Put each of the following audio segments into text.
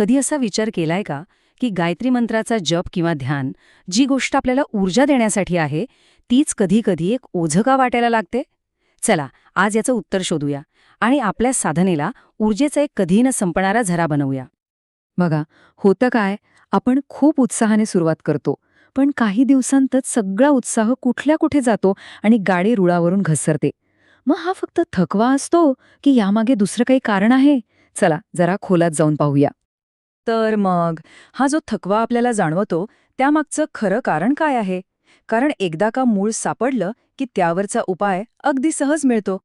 कधी असा विचार केलाय का की गायत्री मंत्राचा जप किंवा ध्यान जी गोष्ट आपल्याला ऊर्जा देण्यासाठी आहे तीच कधी कधी एक ओझं का वाटायला लागते? चला आज याचं उत्तर शोधूया आणि आपल्या साधनेला ऊर्जेचा एक कधी न संपणारा झरा बनवूया. बघा होतं काय आपण खूप उत्साहाने सुरुवात करतो पण काही दिवसांतच सगळा उत्साह कुठल्या कुठे जातो आणि गाडी रुळावरून घसरते. मग हा फक्त थकवा असतो की यामागे दुसरं काही कारण आहे? चला जरा खोलात जाऊन पाहूया. तर मग? हा जो थकवा आपल्याला जाणवतो त्यामागचं खरं कारण काय आहे? कारण एकदा का मूळ सापडलं की त्यावरचा उपाय अगदी सहज मिळतो.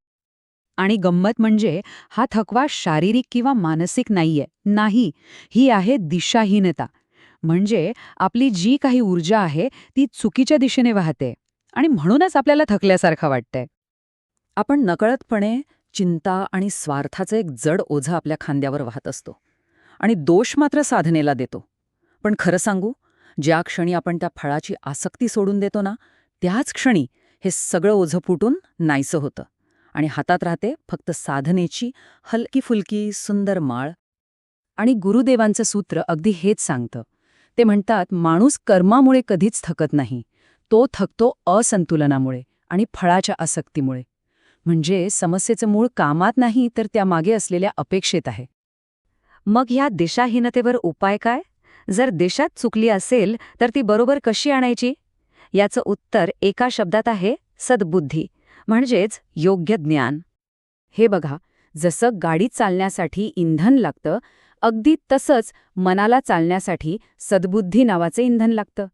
आणि गंमत म्हणजे हा थकवा शारीरिक किंवा मानसिक नाहीये नाही. ही आहे दिशाहीनता. म्हणजे आपली जी काही ऊर्जा आहे ती चुकीच्या दिशेने वाहते. आणि म्हणूनच आपल्याला थकल्यासारखं वाटतंय. आपण नकळतपणे चिंता आणि स्वार्थाचं एक जड ओझं आपल्या खांद्यावर वाहत असतो. आणि दोष मात्र साधनेला देतो. पण खरं सांगू ज्या क्षणी आपण त्या फळाची आसक्ती सोडून देतो ना त्याच क्षणी हे सगळं ओझं फुटून नाहीसं होतं. आणि हातात राहते फक्त साधनेची हलकी फुलकी सुंदर माळ. आणि गुरुदेवांचं सूत्र अगदी हेच सांगतं. ते म्हणतात माणूस कर्मामुळे कधीच थकत नाही. तो थकतो असंतुलनामुळे आणि फळाच्या आसक्तीमुळे. म्हणजे समस्येचं मूळ कामात नाही तर त्यामागे असलेल्या अपेक्षेत आहे. मग ह्या दिशाहीनतेवर उपाय काय? जर देशात चुकली असेल तर ती बरोबर कशी आणायची? याचं उत्तर एका शब्दात आहे सद्बुद्धी म्हणजेच योग्य ज्ञान. हे बघा जसं गाडी चालण्यासाठी इंधन लागतं अगदी तसंच मनाला चालण्यासाठी सद्बुद्धी नावाचं इंधन लागतं.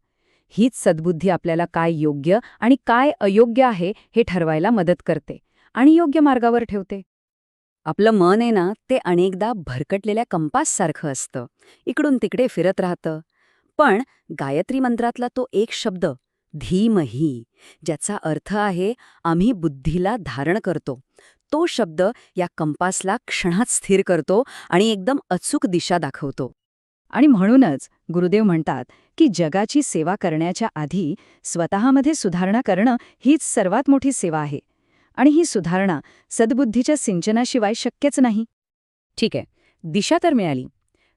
हीच सद्बुद्धी आपल्याला काय योग्य आणि काय अयोग्य आहे हे ठरवायला मदत करते आणि योग्य मार्गावर ठेवते. आपलं मन आहे ना ते अनेकदा भरकटलेल्या कंपाससारखं असतं. इकडून तिकडे फिरत राहतं. पण गायत्री मंत्रातला तो एक शब्द धीमही ज्याचा अर्थ आहे आम्ही बुद्धीला धारण करतो. तो शब्द या कंपासला क्षणात स्थिर करतो आणि एकदम अचूक दिशा दाखवतो. आणि म्हणूनच गुरुदेव म्हणतात की जगाची सेवा करण्याच्या आधी स्वतःमध्ये सुधारणा करणं हीच सर्वात मोठी सेवा आहे. आणि ही सुधारणा सद्बुद्धीच्या सिंचनाशिवाय शक्यच नाही. ठीक आहे दिशा तर मिळाली.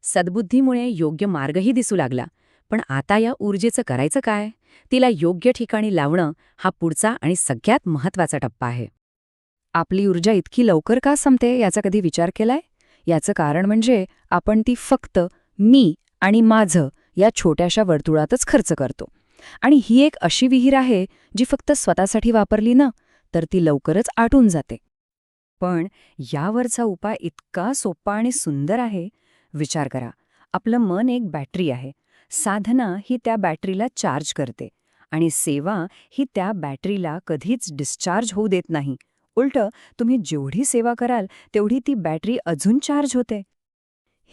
सद्बुद्धीमुळे योग्य मार्गही दिसू लागला. पण आता या ऊर्जेचं करायचं काय? तिला योग्य ठिकाणी लावणं हा पुढचा आणि सगळ्यात महत्त्वाचा टप्पा आहे. आपली ऊर्जा इतकी लवकर का संपते याचा कधी विचार केलाय? याचं कारण म्हणजे आपण ती फक्त मी आणि माझं या छोट्याशा वर्तुळातच खर्च करतो. आणि ही एक अशी विहीर आहे जी फक्त स्वतःसाठी वापरली ना तर ती लवकरच आटून जाते. पण यावरचा उपाय इतका सोपा आणि सुंदर आहे. विचार करा आपलं मन एक बॅटरी आहे. साधना ही त्या बॅटरीला चार्ज करते आणि सेवा ही त्या बॅटरीला कधीच डिस्चार्ज होऊ देत नाही. उलट तुम्ही जेवढी सेवा कराल तेवढी ती बॅटरी अजून चार्ज होते.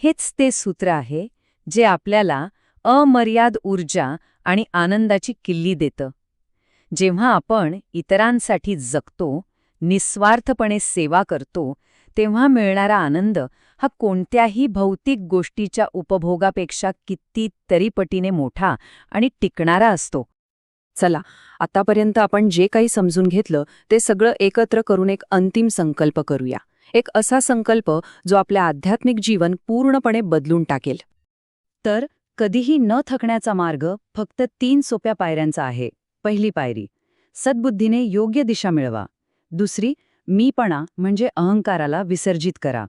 हेच ते सूत्र आहे जे आपल्याला अमर्याद ऊर्जा आणि आनंदाची किल्ली देतं. जेव्हा आपण इतरांसाठी जगतो निस्वार्थपणे सेवा करतो तेव्हा मिळणारा आनंद हा कोणत्याही भौतिक गोष्टीच्या उपभोगापेक्षा कितीतरी पटीने मोठा आणि टिकणारा असतो. चला आतापर्यंत आपण जे काही समजून घेतलं ते सगळं एकत्र करून एक अंतिम संकल्प करूया. एक असा संकल्प जो आपले आध्यात्मिक जीवन पूर्णपणे बदलून टाकेल. तर कधीही न थकण्याचा मार्ग फक्त तीन सोप्या पायऱ्यांचा आहे. पहिली पायरी सद्बुद्धीने योग्य दिशा मिळवा. दुसरी मीपणा म्हणजे अहंकाराला विसर्जित करा.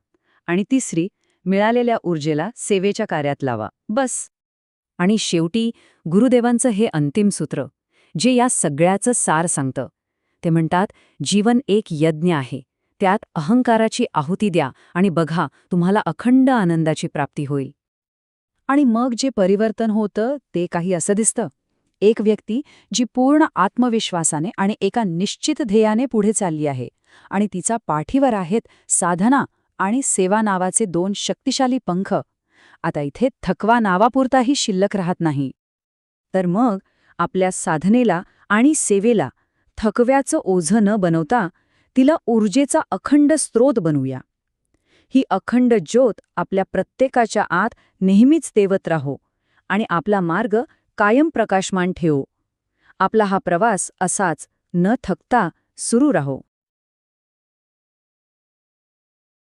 आणि तिसरी मिळालेल्या ऊर्जेला सेवेच्या कार्यात लावा. बस. आणि शेवटी गुरुदेवांचं हे अंतिम सूत्र जे या सगळ्याचं सार सांगतं. ते म्हणतात जीवन एक यज्ञ आहे. त्यात अहंकाराची आहुती द्या आणि बघा तुम्हाला अखंड आनंदाची प्राप्ती होईल. आणि मग जे परिवर्तन होतं ते काही असं दिसतं. एक व्यक्ती जी पूर्ण आत्मविश्वासाने आणि एका निश्चित ध्येयाने पुढे चालली आहे आणि तिचा पाठीवर आहेत साधना आणि सेवा नावाचे दोन शक्तिशाली पंख. आता इथे थकवा नावापुरताही शिल्लक राहत नाही. तर मग आपल्या साधनेला आणि सेवेला थकव्याचं ओझं न बनवता तिला ऊर्जेचा अखंड स्रोत बनवूया. ही अखंड ज्योत आपल्या प्रत्येकाच्या आत नेहमीच देवत राहो आणि आपला मार्ग कायम प्रकाशमान ठेवो. आपला हा प्रवास असाच न थकता सुरू राहो.